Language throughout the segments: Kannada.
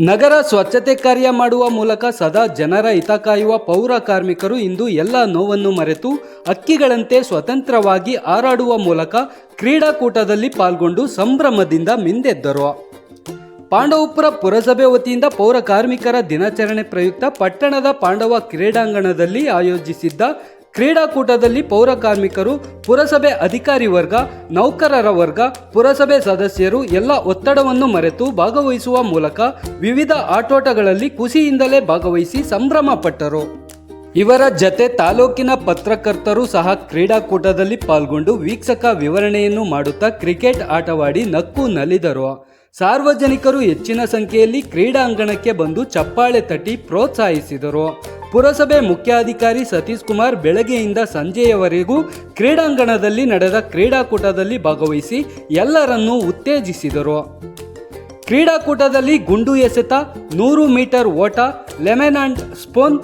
ನಗರ ಸ್ವಚ್ಛತೆ ಕಾರ್ಯ ಮಾಡುವ ಮೂಲಕ ಸದಾ ಜನರ ಹಿತ ಕಾಯುವ ಪೌರ ಕಾರ್ಮಿಕರು ಇಂದು ಎಲ್ಲ ನೋವನ್ನು ಮರೆತು ಅಕ್ಕಿಗಳಂತೆ ಸ್ವತಂತ್ರವಾಗಿ ಹಾರಾಡುವ ಮೂಲಕ ಕ್ರೀಡಾಕೂಟದಲ್ಲಿ ಪಾಲ್ಗೊಂಡು ಸಂಭ್ರಮದಿಂದ ಮಿಂದೆದ್ದರು. ಪಾಂಡವಪುರ ಪುರಸಭೆ ವತಿಯಿಂದ ಪೌರ ಕಾರ್ಮಿಕರ ದಿನಾಚರಣೆ ಪ್ರಯುಕ್ತ ಪಟ್ಟಣದ ಪಾಂಡವ ಕ್ರೀಡಾಂಗಣದಲ್ಲಿ ಆಯೋಜಿಸಿದ್ದ ಕ್ರೀಡಾಕೂಟದಲ್ಲಿ ಪೌರ ಕಾರ್ಮಿಕರು, ಪುರಸಭೆ ಅಧಿಕಾರಿ ವರ್ಗ, ನೌಕರರ ವರ್ಗ, ಪುರಸಭೆ ಸದಸ್ಯರು ಎಲ್ಲ ಒತ್ತಡವನ್ನು ಮರೆತು ಭಾಗವಹಿಸುವ ಮೂಲಕ ವಿವಿಧ ಆಟೋಟಗಳಲ್ಲಿ ಖುಷಿಯಿಂದಲೇ ಭಾಗವಹಿಸಿ ಸಂಭ್ರಮ ಪಟ್ಟರು. ಇವರ ಜತೆ ತಾಲೂಕಿನ ಪತ್ರಕರ್ತರು ಸಹ ಕ್ರೀಡಾಕೂಟದಲ್ಲಿ ಪಾಲ್ಗೊಂಡು ವೀಕ್ಷಕ ವಿವರಣೆಯನ್ನು ಮಾಡುತ್ತಾ ಕ್ರಿಕೆಟ್ ಆಟವಾಡಿ ನಕ್ಕು ನಲಿದರು. ಸಾರ್ವಜನಿಕರು ಹೆಚ್ಚಿನ ಸಂಖ್ಯೆಯಲ್ಲಿ ಕ್ರೀಡಾಂಗಣಕ್ಕೆ ಬಂದು ಚಪ್ಪಾಳೆ ತಟ್ಟಿ ಪ್ರೋತ್ಸಾಹಿಸಿದರು. ಪುರಸಭೆ ಮುಖ್ಯಾಧಿಕಾರಿ ಸತೀಶ್ ಕುಮಾರ್ ಬೆಳಗ್ಗೆಯಿಂದ ಸಂಜೆಯವರೆಗೂ ಕ್ರೀಡಾಂಗಣದಲ್ಲಿ ನಡೆದ ಕ್ರೀಡಾಕೂಟದಲ್ಲಿ ಭಾಗವಹಿಸಿ ಎಲ್ಲರನ್ನೂ ಉತ್ತೇಜಿಸಿದರು. ಕ್ರೀಡಾಕೂಟದಲ್ಲಿ ಗುಂಡು ಎಸೆತ, ನೂರು ಮೀಟರ್ ಓಟ, lemon and spoon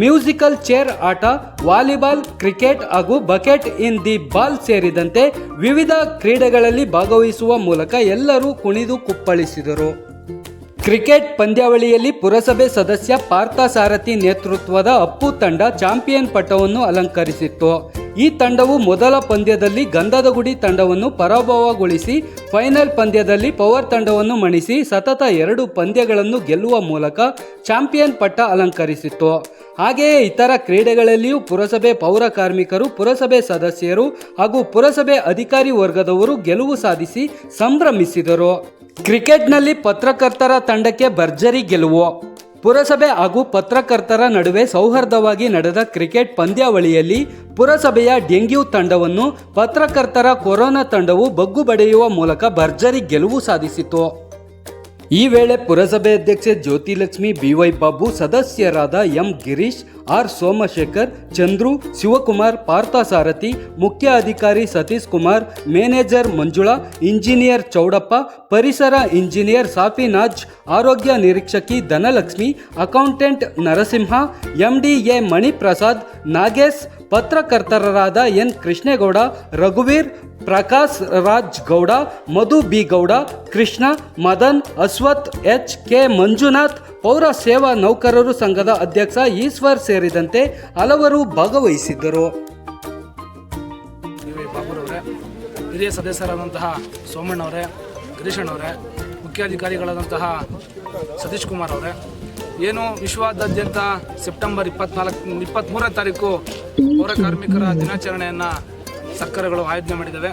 musical chair ಆಟ, ವಾಲಿಬಾಲ್, ಕ್ರಿಕೆಟ್ ಹಾಗೂ ಬಕೆಟ್ ಇನ್ ದಿ ಬಾಲ್ ಸೇರಿದಂತೆ ವಿವಿಧ ಕ್ರೀಡೆಗಳಲ್ಲಿ ಭಾಗವಹಿಸುವ ಮೂಲಕ ಎಲ್ಲರೂ ಕುಣಿದು ಕುಪ್ಪಳಿಸಿದರು. ಕ್ರಿಕೆಟ್ ಪಂದ್ಯಾವಳಿಯಲ್ಲಿ ಪುರಸಭೆ ಸದಸ್ಯ ಪಾರ್ಥ ಸಾರಥಿ ನೇತೃತ್ವದ ಅಪ್ಪು ತಂಡ ಚಾಂಪಿಯನ್ ಪಟ್ಟವನ್ನು ಅಲಂಕರಿಸಿತ್ತು. ಈ ತಂಡವು ಮೊದಲ ಪಂದ್ಯದಲ್ಲಿ ಗಂಧದ ಗುಡಿ ತಂಡವನ್ನು ಪರಾಭವಗೊಳಿಸಿ, ಫೈನಲ್ ಪಂದ್ಯದಲ್ಲಿ ಪವರ್ ತಂಡವನ್ನು ಮಣಿಸಿ ಸತತ ಎರಡು ಪಂದ್ಯಗಳನ್ನು ಗೆಲ್ಲುವ ಮೂಲಕ ಚಾಂಪಿಯನ್ ಪಟ್ಟ ಅಲಂಕರಿಸಿತ್ತು. ಹಾಗೆಯೇ ಇತರ ಕ್ರೀಡೆಗಳಲ್ಲಿಯೂ ಪುರಸಭೆ ಪೌರ ಕಾರ್ಮಿಕರು, ಪುರಸಭೆ ಸದಸ್ಯರು ಹಾಗೂ ಪುರಸಭೆ ಅಧಿಕಾರಿ ವರ್ಗದವರು ಗೆಲುವು ಸಾಧಿಸಿ ಸಂಭ್ರಮಿಸಿದರು. ಕ್ರಿಕೆಟ್ನಲ್ಲಿ ಪತ್ರಕರ್ತರ ತಂಡಕ್ಕೆ ಭರ್ಜರಿ ಗೆಲುವು. ಪುರಸಭೆ ಹಾಗೂ ಪತ್ರಕರ್ತರ ನಡುವೆ ಸೌಹಾರ್ದವಾಗಿ ನಡೆದ ಕ್ರಿಕೆಟ್ ಪಂದ್ಯಾವಳಿಯಲ್ಲಿ ಪುರಸಭೆಯ ಡೆಂಗ್ಯೂ ತಂಡವನ್ನು ಪತ್ರಕರ್ತರ ಕೊರೋನಾ ತಂಡವು ಬಗ್ಗು ಬಡಿಯುವ ಮೂಲಕ ಭರ್ಜರಿ ಗೆಲುವು ಸಾಧಿಸಿತು ಈ ವೇಳೆ ಪುರಸಭೆ ಅಧ್ಯಕ್ಷೆ ಜ್ಯೋತಿಲಕ್ಷ್ಮಿ ಬಿವೈ ಬಾಬು, ಸದಸ್ಯರಾದ ಎಂ ಗಿರೀಶ್, ಆರ್ ಸೋಮಶೇಖರ್, ಚಂದ್ರು, ಶಿವಕುಮಾರ್ ಪಾರ್ಥಸಾರಥಿ ಮುಖ್ಯ ಅಧಿಕಾರಿ ಸತೀಶ್ ಕುಮಾರ್ ಮ್ಯಾನೇಜರ್ ಮಂಜುಳಾ, ಇಂಜಿನಿಯರ್ ಚೌಡಪ್ಪ, ಪರಿಸರ ಇಂಜಿನಿಯರ್ ಸಾಫಿನಾಜ್, ಆರೋಗ್ಯ ನಿರೀಕ್ಷಕಿ ಧನಲಕ್ಷ್ಮಿ, ಅಕೌಂಟೆಂಟ್ ನರಸಿಂಹ ಎಂಡಿಎ ಮಣಿಪ್ರಸಾದ್, ನಾಗೇಶ್ ಪತ್ರಕರ್ತರಾದ N. Krishnegowda, ರಘುವೀರ್ Prakash Raj Gowda, Madhu B. Gowda, Krishna, Madan, Ashwath, H. K. Manjunath ಪೌರ ಸೇವಾ ನೌಕರರು ಸಂಘದ ಅಧ್ಯಕ್ಷ ಈಶ್ವರ್ ಸೇರಿದಂತೆ ಹಲವರು ಭಾಗವಹಿಸಿದ್ದರು. ಹಿರಿಯ ಸದಸ್ಯರಾದಂತಹ ಸೋಮಣ್ಣವರೇ ಗಿರೀಶಣ್ಣವರೇ ಮುಖ್ಯಾಧಿಕಾರಿಗಳಾದಂತಹ ಸತೀಶ್ ಕುಮಾರ್ ಅವರೇ ಏನು ವಿಶ್ವಾದ್ಯಂತ ಸೆಪ್ಟೆಂಬರ್ ಇಪ್ಪತ್ನಾಲ್ಕು ಇಪ್ಪತ್ತ್ಮೂರನೇ ತಾರೀಕು ಪೌರ ಕಾರ್ಮಿಕರ ದಿನಾಚರಣೆಯನ್ನು ಸರ್ಕಾರಗಳು ಆಯೋಜನೆ ಮಾಡಿದ್ದಾವೆ.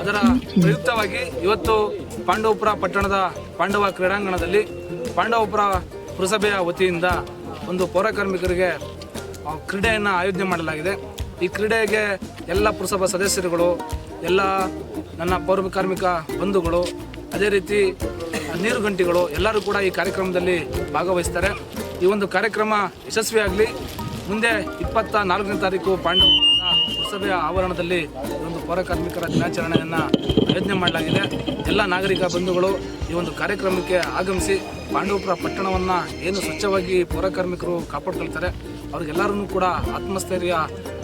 ಅದರ ಪ್ರಯುಕ್ತವಾಗಿ ಇವತ್ತು ಪಾಂಡವಪುರ ಪಟ್ಟಣದ ಪಾಂಡವ ಕ್ರೀಡಾಂಗಣದಲ್ಲಿ ಪಾಂಡವಪುರ ಪುರಸಭೆಯ ವತಿಯಿಂದ ಒಂದು ಪೌರಕಾರ್ಮಿಕರಿಗೆ ಕ್ರೀಡೆಯನ್ನು ಆಯೋಜನೆ ಮಾಡಲಾಗಿದೆ. ಈ ಕ್ರೀಡೆಗೆ ಎಲ್ಲ ಪುರಸಭಾ ಸದಸ್ಯರುಗಳು, ಎಲ್ಲ ನನ್ನ ಪೌರ ಕಾರ್ಮಿಕ ಬಂಧುಗಳು, ಅದೇ ರೀತಿ ನೀರುಗಂಟಿಗಳು ಎಲ್ಲರೂ ಕೂಡ ಈ ಕಾರ್ಯಕ್ರಮದಲ್ಲಿ ಭಾಗವಹಿಸ್ತಾರೆ. ಈ ಒಂದು ಕಾರ್ಯಕ್ರಮ ಯಶಸ್ವಿಯಾಗಲಿ. ಮುಂದೆ ಇಪ್ಪತ್ತ ನಾಲ್ಕನೇ ತಾರೀಕು ಪಾಂಡವ ಪುರಸಭೆಯ ಆವರಣದಲ್ಲಿ ಒಂದು ಪೌರ ಕಾರ್ಮಿಕರ ದಿನಾಚರಣೆಯನ್ನು ಆಯೋಜನೆ ಮಾಡಲಾಗಿದೆ. ಎಲ್ಲ ನಾಗರಿಕ ಬಂಧುಗಳು ಈ ಒಂದು ಕಾರ್ಯಕ್ರಮಕ್ಕೆ ಆಗಮಿಸಿ ಪಾಂಡವಪುರ ಪಟ್ಟಣವನ್ನು ಏನು ಸ್ವಚ್ಛವಾಗಿ ಪೌರ ಕಾರ್ಮಿಕರು ಕಾಪಾಡ್ಕೊಳ್ತಾರೆ. ಅವ್ರಿಗೆಲ್ಲರೂ ಕೂಡ ಆತ್ಮಸ್ಥೈರ್ಯ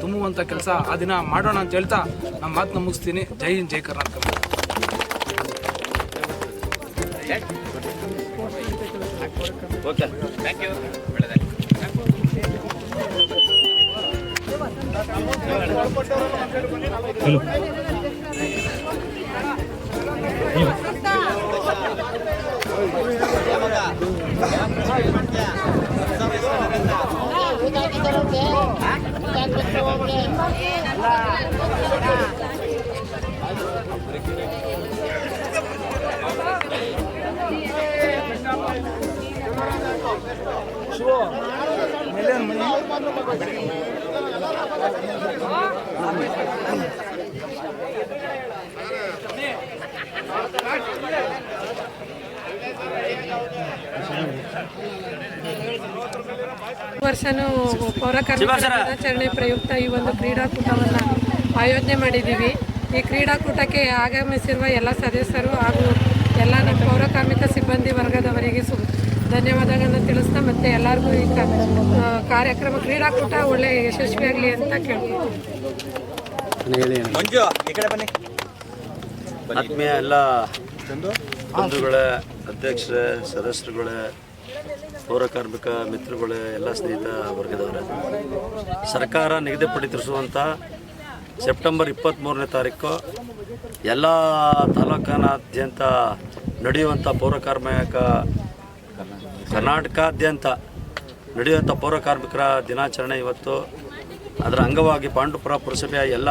ತುಂಬುವಂಥ ಕೆಲಸ ಆ ದಿನ ಮಾಡೋಣ ಅಂತ ಹೇಳ್ತಾ ನಮ್ಮ ಮಾತನ್ನ ಮುಗಿಸ್ತೀನಿ. ಜೈ ಹಿಂದ್, ಜೈ ಕರ್ನಾಟಕ. ಓಕೆ ಥ್ಯಾಂಕ್ ಯು ಒಳ್ಳೆಯದೇ ಹಲೋ ಹಲೋ ವರ್ಷನೂ ಪೌರ ಕಾರ್ಮಿಕರ ದಿನಾಚರಣೆ ಪ್ರಯುಕ್ತ ಈ ಒಂದು ಕ್ರೀಡಾಕೂಟವನ್ನು ಆಯೋಜನೆ ಮಾಡಿದ್ದೀವಿ. ಈ ಕ್ರೀಡಾಕೂಟಕ್ಕೆ ಆಗಮಿಸಿರುವ ಎಲ್ಲ ಸದಸ್ಯರು ಹಾಗೂ ಎಲ್ಲ ನಮ್ಮ ಪೌರಕಾರ್ಮಿಕ ಸಿಬ್ಬಂದಿ ವರ್ಗದವರಿಗೆ ಸು ಧನ್ಯವಾದಗಳನ್ನು ತಿಳಿಸ್ತಾ ಮತ್ತೆ ಎಲ್ಲರಿಗೂ ಈ ಕಾರ್ಯಕ್ರಮ ಕ್ರೀಡಾಕೂಟ ಒಳ್ಳೆ ಯಶಸ್ವಿಯಾಗಲಿ ಅಂತ ಕೇಳ್ತೀನಿ ಆತ್ಮೀಯ ಎಲ್ಲ ಬಂಧುಗಳ ಅಧ್ಯಕ್ಷರ ಸದಸ್ಯರುಗಳ ಪೌರ ಕಾರ್ಮಿಕ ಮಿತ್ರಗಳ ಎಲ್ಲ ಸ್ನೇಹಿತ ವರ್ಗದವರ. ಸರ್ಕಾರ ನಿಗದಿಪಡಿಸಿರುವಂಥ ಸೆಪ್ಟೆಂಬರ್ ಇಪ್ಪತ್ತ್ಮೂರನೇ ತಾರೀಕು ಎಲ್ಲ ತಾಲೂಕಿನಾದ್ಯಂತ ನಡೆಯುವಂಥ ಪೌರ ಕಾರ್ಮಿಕ ಕರ್ನಾಟಕಾದ್ಯಂತ ನಡೆಯುವಂಥ ಪೌರ ಕಾರ್ಮಿಕರ ದಿನಾಚರಣೆ ಇವತ್ತು. ಅದರ ಅಂಗವಾಗಿ ಪಾಂಡುಪುರ ಪುರಸಭೆಯ ಎಲ್ಲ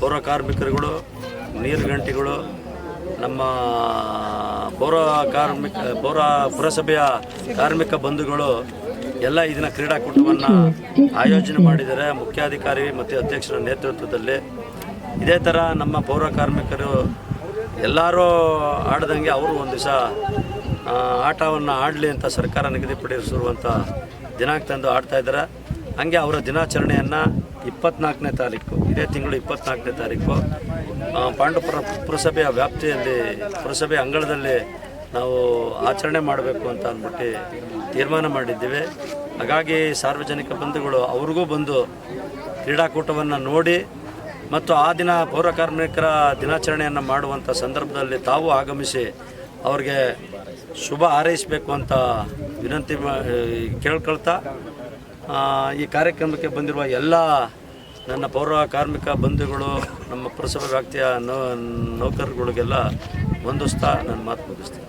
ಪೌರ ಕಾರ್ಮಿಕರುಗಳು ನೀರು ಗಂಟೆಗಳು ನಮ್ಮ ಪೌರ ಕಾರ್ಮಿಕ, ಪೌರ ಪುರಸಭೆಯ ಕಾರ್ಮಿಕ ಬಂಧುಗಳು ಎಲ್ಲ ಇದನ್ನ ಕ್ರೀಡಾಕೂಟವನ್ನು ಆಯೋಜನೆ ಮಾಡಿದ್ದಾರೆ. ಮುಖ್ಯಾಧಿಕಾರಿ ಮತ್ತು ಅಧ್ಯಕ್ಷರ ನೇತೃತ್ವದಲ್ಲಿ. ಇದೇ ಥರ ನಮ್ಮ ಪೌರ ಕಾರ್ಮಿಕರು ಎಲ್ಲರೂ ಆಡದಂಗೆ ಅವರು ಒಂದು ದಿವಸ ಆಟವನ್ನು ಆಡಲಿ ಅಂತ ಸರ್ಕಾರ ನಿಗದಿಪಡಿಸಿರುವಂಥ ದಿನಾಂಕ ತಂದು ಆಡ್ತಾ ಇದ್ದಾರೆ. ಹಂಗೆ ಅವರ ದಿನಾಚರಣೆಯನ್ನು ಇಪ್ಪತ್ನಾಲ್ಕನೇ ತಾರೀಕು, ಇದೇ ತಿಂಗಳು ಇಪ್ಪತ್ನಾಲ್ಕನೇ ತಾರೀಕು ಪಾಂಡುಪುರ ಪುರಸಭೆಯ ವ್ಯಾಪ್ತಿಯಲ್ಲಿ ಪುರಸಭೆ ಅಂಗಳದಲ್ಲಿ ನಾವು ಆಚರಣೆ ಮಾಡಬೇಕು ಅಂತ ಅಂದ್ಬಿಟ್ಟು ತೀರ್ಮಾನ ಮಾಡಿದ್ದೀವಿ. ಹಾಗಾಗಿ ಸಾರ್ವಜನಿಕ ಬಂಧುಗಳು ಅವ್ರಿಗೂ ಬಂದು ಕ್ರೀಡಾಕೂಟವನ್ನು ನೋಡಿ ಮತ್ತು ಆ ದಿನ ಪೌರ ಕಾರ್ಮಿಕರ ದಿನಾಚರಣೆಯನ್ನು ಮಾಡುವಂಥ ಸಂದರ್ಭದಲ್ಲಿ ತಾವು ಆಗಮಿಸಿ ಅವ್ರಿಗೆ ಶುಭ ಹಾರೈಸಬೇಕು ಅಂತ ವಿನಂತಿ ಮಾ ಕೇಳ್ಕೊಳ್ತಾ ಆ, ಈ ಕಾರ್ಯಕ್ರಮಕ್ಕೆ ಬಂದಿರುವ ಎಲ್ಲ ನನ್ನ ಪೌರ ಕಾರ್ಮಿಕ ಬಂಧುಗಳು ನಮ್ಮ ಪುರಸಭೆ ವ್ಯಾಪ್ತಿಯ ನೌ ನೌಕರರುಗಳಿಗೆಲ್ಲ ಹೊಂದಿಸ್ತಾ ನನ್ನ ಮಾತು ಮುಗಿಸ್ತೀನಿ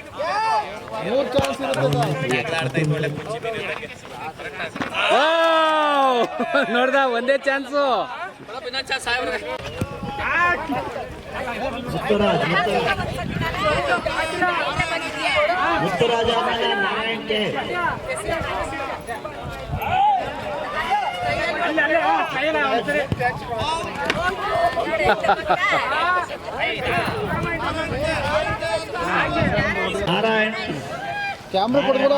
ಹತ್ರ ಆಯ್ತು ನೋಡ್ದ ಒಂದೇ ಚಾನ್ಸು ನಾರಾಯಣ್. ಕ್ಯಾಮ್ರಾ ಕೊಡ್ಬೋದ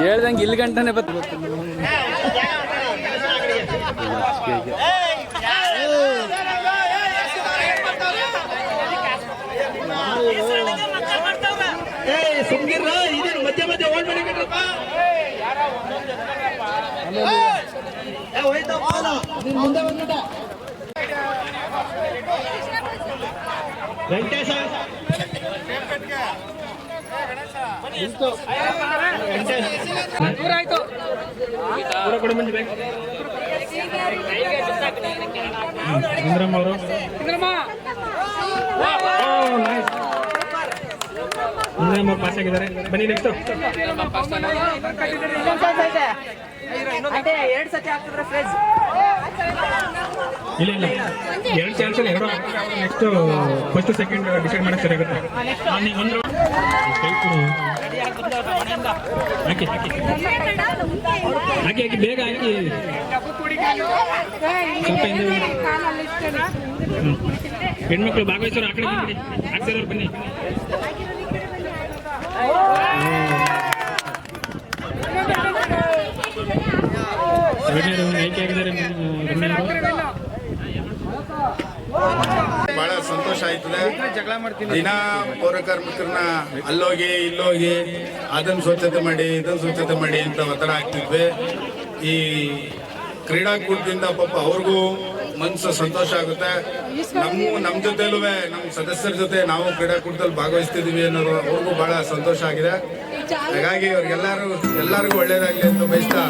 ಹೇಳ್ದಂಗೆ ಇಲ್ಲಿ ಗಂಟನೆ ಬತ್ತ ಏ ಸುಮ್ಗಿರ್ರ ಇದೇನು ಮಧ್ಯ ಮಧ್ಯ ಏ, ಹೋಯ್ತಪ್ಪ ಅದು. ನೀನ್ ಮುಂದೆ ಬಂದ್ಬಿಟ್ಟ ವೆಂಕಟೇಶ ನಿಂತು. ವೆಂಕಟೇಶ್. ಪೂರ ಇಂದ್ರಮ್ಮ ಅವರು. ಇಂದ್ರಮ್ಮ ನಮ್ಮ ಮೂರು ಪಾಸ್ ಬನ್ನಿ ನೆಕ್ಸ್ಟ್ ಇಲ್ಲ ಇಲ್ಲ. ಎರಡು ಚಾನ್ಸ್ ಎರಡು. ನೆಕ್ಸ್ಟ್ ಫಸ್ಟ್ ಸೆಕೆಂಡ್ ಡಿಸೈಡ್ ಮಾಡಕ್ಕೆ ಸರಿಯಾಗುತ್ತೆ ಒಂದು ಹಾಕಿ ಹಾಕಿ. ಬೇಗ ಹಾಕಿ. ಹೆಣ್ಮಕ್ಳು ಭಾಗವಹಿಸೋರು ಆಕಡೆ ಬನ್ನಿ ಬನ್ನಿ. ಬಹಳ ಸಂತೋಷ ಆಯ್ತದೆ. ದಿನ ಪೌರ ಕಾರ್ಮಿಕರನ್ನ ಅಲ್ಲೋಗಿ ಇಲ್ಲೋಗಿ ಅದನ್ನ ಸ್ವಚ್ಛತೆ ಮಾಡಿ ಇದನ್ನ ಸ್ವಚ್ಛತೆ ಮಾಡಿ ಅಂತ ಒತ್ತಡ ಆಗ್ತಿದ್ವಿ ಈ ಕ್ರೀಡಾಕೂಟದಿಂದ ಪಾಪ ಅವ್ರಿಗೂ ಮನಸ್ಸು ಸಂತೋಷ ಆಗುತ್ತೆ. ನಮ್ಮ ನಮ್ಮ ಜೊತೆಲೂ ನಮ್ಮ ಸದಸ್ಯರ ಜೊತೆ ನಾವು ಕ್ರೀಡಾಕೂಟದಲ್ಲಿ ಭಾಗವಹಿಸ್ತಿದ್ದೀವಿ ಅನ್ನೋದು ಅವ್ರಿಗೂ ಬಹಳ ಸಂತೋಷ ಆಗಿದೆ. ಹಾಗಾಗಿ ಅವ್ರಿಗೆಲ್ಲರೂ ಎಲ್ಲರಿಗೂ ಒಳ್ಳೇದಾಗಲಿ ಅಂತ ಬಯಸ್ತಾ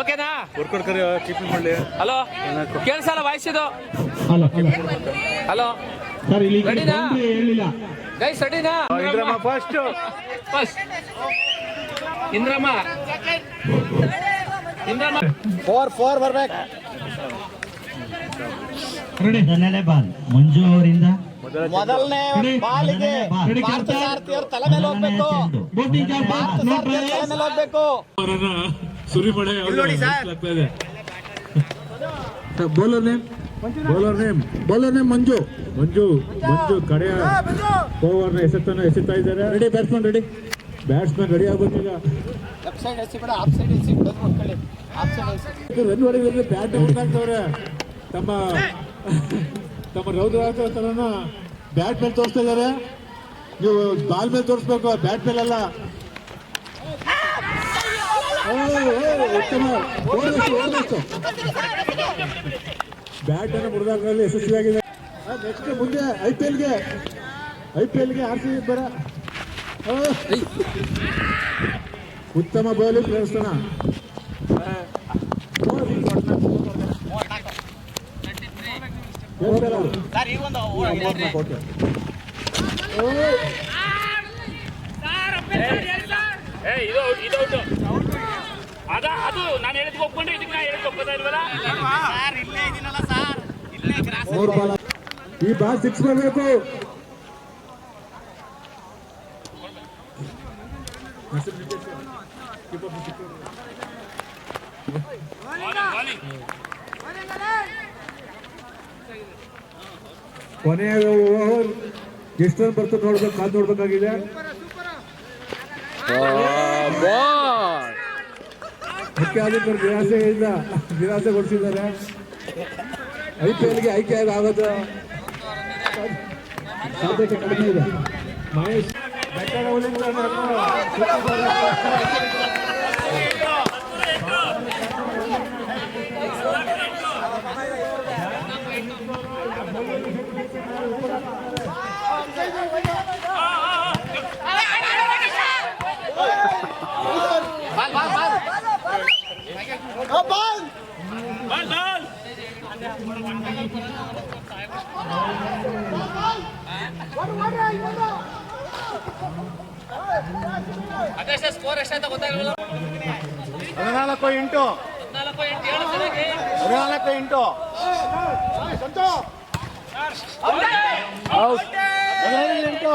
ಓಕೆನಾ? ಹಲೋ? ಕೇಳಿಸಲ್ಲ ವಾಯ್ಸ್ ಇದು? Hello hello. ಹಲೋ? ಸರ್ ಇಲ್ಲಿ ಈ ಕಡೆ ರೆಡಿನಾ? ಗೈಸ್ ರೆಡಿನಾ? First first Indramma. Indramma. Ready. ಮೊದಲನೇ ಬಾಲ್ ಮಂಜು ಅವರಿಂದ. ಮೊದಲನೇ ಬಾಲಿಗೆ ರೆಡಿ ಪಾರ್ಥ ತಲೆ ಮೇಲೆ ಹೋಗ್ಬೇಕು. ಸಾರಥಿಯವ್ರ ತಲೆ ಮೇಲೆ ಹೋಗ್ಬೇಕು. ಸುರಿಮಳೆ ನೋಡಿ sir. Bowler name bowler name bowler name Manju. Manju Manju ಕಡೆಯ ಓವರ್ನ ಎಸೆತನ ಎಸೆತಾ ಇದ್ದಾರೆ. Ready batsman ready batsman ready ಆಗೋದಿಲ್ಲ ರನ್ ಹೊಡೆದ್ರೆ ಬ್ಯಾಟ್ ಹೊಡೆದಾಗ್ತವ್ರೆ ತಮ್ಮ ತಮ್ಮ ರೌದ್ರ ಬ್ಯಾಟ್ ಮೇಲೆ ತೋರಿಸ್ತಾ ಇದ್ದಾರೆ. ನೀವು ಬಾಲ್ ಮೇಲೆ ತೋರಿಸ್ಬೇಕು ಬ್ಯಾಟ್ ಮೇಲೆ ಬ್ಯಾಟ್ ಅನ್ನು ಮುರಿದಾಗಲಿ ಯಶಸ್ವಿಯಾಗಿದೆ ನೆಕ್ಸ್ಟ್ ಮುಂದೆ ಐ ಪಿ ಎಲ್ಗೆ ಐ ಪಿ ಎಲ್ಗೆ ಆರ್ ಸಿ ಬರ. ಉತ್ತಮ ಬೌಲಿಂಗ್ ಪ್ರದರ್ಶನ ಈ ಒಂದು ಏ ಇದು ಇದು ಅದ ನಾನು ಹೇಳಿದ್ ಒಪ್ಕೊಂಡೆ ಇದಕ್ಕೆ ನಾ ಹೇಳಿದ್ ಒಪ್ಪದ ಇಲ್ವಲ್ಲ? ಸರ್ ಇಲ್ಲೇ ಇದೀನಲ್ಲ ಸರ್. ಇಲ್ಲೇ ಗ್ರಾಸ್ ಈ ಬಾಲ್ ಸಿಕ್ಸ್ ಬರಬೇಕು ಕೊನೆಯ ಓವರ್ ಎಷ್ಟು ರನ್ ಬರ್ತದೆ ನೋಡ್ಬೇಕು ಕಾದ್ ನೋಡ್ಬೇಕಾಗಿದೆ? ಮುಖ್ಯ ಅಧಿಕಾರಿ ನಿರಾಸೆಯಿಂದ ನಿರಾಸೆಗೊಳಿಸಿದ್ದಾರೆ ಐ ಪಿ ಎಲ್ಗೆ ಆಯ್ಕೆ ಆಗೋದು ಸಾಧ್ಯತೆ ಕಡಿಮೆ ಇದೆ. ಮಹೇಶ್. ಬೆಟ್ಟದ ಹುಲಿಗಳನ್ನು ಅದೆಷ್ಟ ಸ್ಕೋರ್ ಎಷ್ಟಾಯ್ತ ಗೊತ್ತಾಗಲಿಲ್ಲ. ಹದಿನಾಲ್ಕು ಎಂಟು. ಹದಿನಾಲ್ಕು ಎಂಟು ಹದಿನೈದು ಎಂಟು.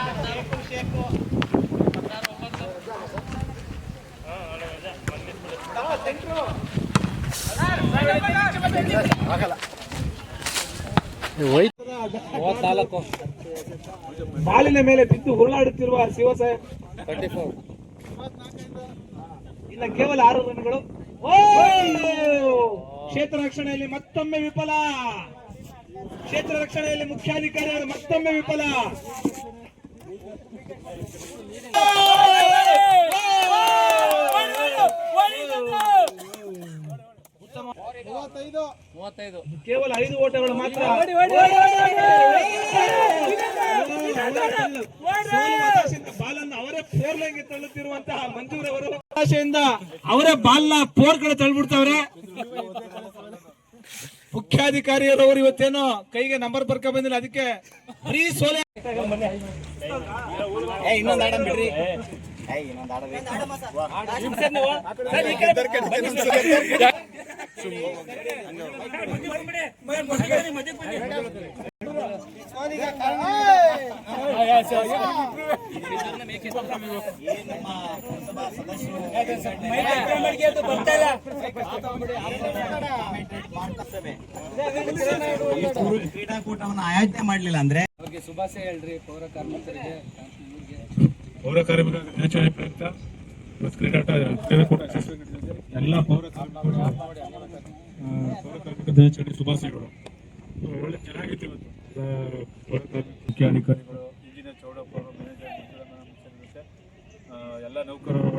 ಬಾಲಿನ ಮೇಲೆ ಬಿದ್ದು ಉರುಳಾಡುತ್ತಿರುವ ಶಿವಸಾಹೇಬ್ ಇನ್ನ ಕೇವಲ ಆರು ರನ್ಗಳು! ಕ್ಷೇತ್ರ ರಕ್ಷಣೆಯಲ್ಲಿ ಮತ್ತೊಮ್ಮೆ ವಿಫಲ. ಕ್ಷೇತ್ರ ರಕ್ಷಣೆಯಲ್ಲಿ ಮುಖ್ಯಾಧಿಕಾರಿಗಳು ಮತ್ತೊಮ್ಮೆ ವಿಫಲ. ಕೇವಲ ಐದು ಓಟಗಳು ಮಾತ್ರ ಬಾಲನ್ನು ಅವರೇ ಫೋರ್ ಲೈನ್ಗೆ ತಳ್ಳುತ್ತಿರುವಂತಹ ಮಂಜೂರವರು ಆಶೆಯಿಂದ ಅವರೇ ಬಾಲ್ನ ಫೋರ್ ಕಡೆ ತಳ್ಳಿಬಿಡ್ತಾವ್ರೆ ಮುಖ್ಯಾಧಿಕಾರಿಯರವರು ಇವತ್ತೇನೋ ಕೈಗೆ ನಂಬರ್ ಬರ್ಕ ಬಂದಿಲ್ಲ ಅದಕ್ಕೆ ಬರೀ ಸೋಲೆ ಇನ್ನೊಂದು ಆಡ ಬಿಡ್ರಿ ಕ್ರೀಡಾಕೂಟವನ್ನು ಆಯೋಜನೆ ಮಾಡಲಿಲ್ಲ ಅಂದ್ರೆ ಪೌರ ಕಾರ್ಮಿಕ ದಿನಾಚರಣೆ ಪ್ರಯುಕ್ತ ಇವತ್ತು ಕ್ರೀಡಾಟ ಯಶಸ್ವಿಗೊಳಿಸಿದೆ. ಎಲ್ಲ ಪೌರ ಕಾರ್ಮಿಕ ದಿನಾಚರಣೆ ಶುಭಾಶಯಗಳು ಒಳ್ಳೆ ಚೆನ್ನಾಗಿತ್ತು ಇವತ್ತು ಮುಖ್ಯ ಅಧಿಕಾರಿಗಳು ಇಂಜಿನಿಯರ್ ಚೌಡಪ್ಪ ಅವರು ಮ್ಯಾನೇಜರ್ ಎಲ್ಲ ನೌಕರರು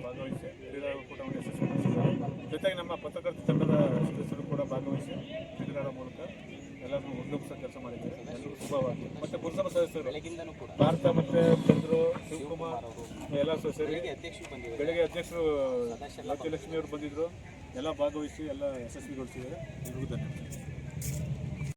ಭಾಗವಹಿಸಿ ಕ್ರೀಡಾಕೂಟವನ್ನು ಯಶಸ್ವಿಗೊಳಿಸಿದ್ದಾರೆ ಜೊತೆಗೆ ನಮ್ಮ ಪತ್ರಕರ್ತ ತಂಡದ ಸದಸ್ಯರು ಕೂಡ ಭಾಗವಹಿಸಿ ಕ್ರೀಡಾಡ ಮೂಲಕ ಎಲ್ಲರನ್ನೂ ಒಂದೊಂದು ಕೆಲಸ ಮಾಡಿದ್ದಾರೆ. ಎಲ್ಲರೂ ಶುಭವಾಗಿ ಮತ್ತೆ ಪುರಸಭಾ ಸದಸ್ಯರು ಭಾರತ ಮತ್ತೆ ಚಂದ್ರು ಶಿವಕುಮಾರ್ ಎಲ್ಲ ಸದಸ್ಯರು ಬೆಳಗ್ಗೆ ಅಧ್ಯಕ್ಷರು ಲಕ್ಷ್ಮಿ ಅವರು ಬಂದಿದ್ರು. ಎಲ್ಲ ಭಾಗವಹಿಸಿ ಎಲ್ಲ ಯಶಸ್ವಿಗೊಳಿಸಿದ್ದಾರೆ. ಎಲ್ರಿಗೂ ಧನ್ಯವಾದ